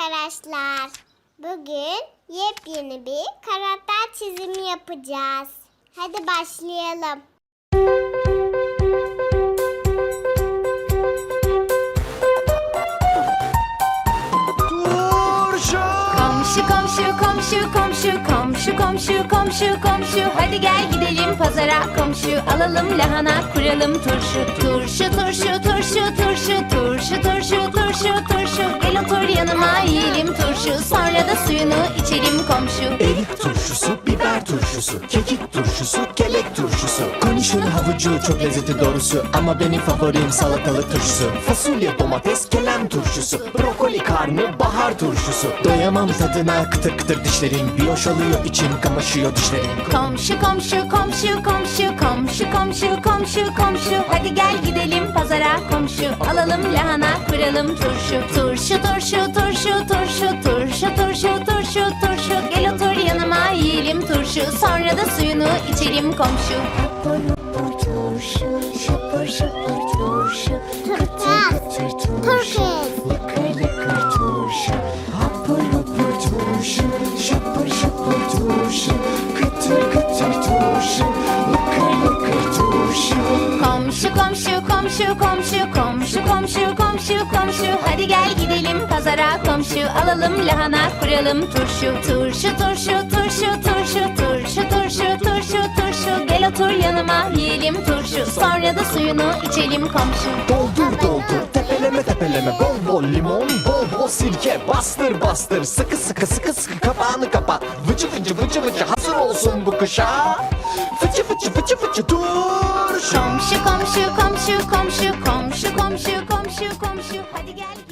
arkadaşlar. Bugün yepyeni bir karakter çizimi yapacağız. Hadi başlayalım. Turşu. Komşu komşu komşu komşu komşu komşu komşu komşu Hadi gel gidelim pazara komşu Alalım lahana kuralım turşu Turşu turşu turşu turşu turşu turşu turşu turşu Gel otur yanıma yiyelim turşu Sonra da suyunu içelim komşu Erik turşusu, biber turşusu, kekik turşusu, kelek turşusu. Konişin havucu çok lezzetli doğrusu ama benim favorim salatalık turşusu. Fasulye, domates, kelem turşusu, brokoli, karnı, bahar turşusu. Doyamam tadına kıtır kıtır dişlerim, bir hoş oluyor içim, kamaşıyor dişlerim. Komşu komşu komşu komşu komşu komşu komşu komşu Hadi gel gidelim komşu Alalım lahana kuralım turşu Turşu turşu turşu turşu turşu turşu turşu turşu Gel otur yanıma yiyelim turşu Sonra da suyunu içelim komşu turşu şapur şapur turşu. Turkez. Lıkır lıkır Komşu komşu komşu komşu komşu komşu komşu komşu. Hadi gel gidelim pazara komşu Alalım lahana kuralım. Turşu Turşu turşu turşu turşu turşu turşu turşu turşu. Gel otur yanıma yiyelim turşu. Sonra da suyunu içelim komşu. Doldur doldur tepeleme tepeleme. Bol bol limon bol bol sirke. Bastır bastır. Sıkı sıkı sıkı sıkı kapağını kapat. Vıcı vıcı vıcı vıcı. Hazır olsun bu kışa komşu komşu komşu komşu komşu. Hadi gel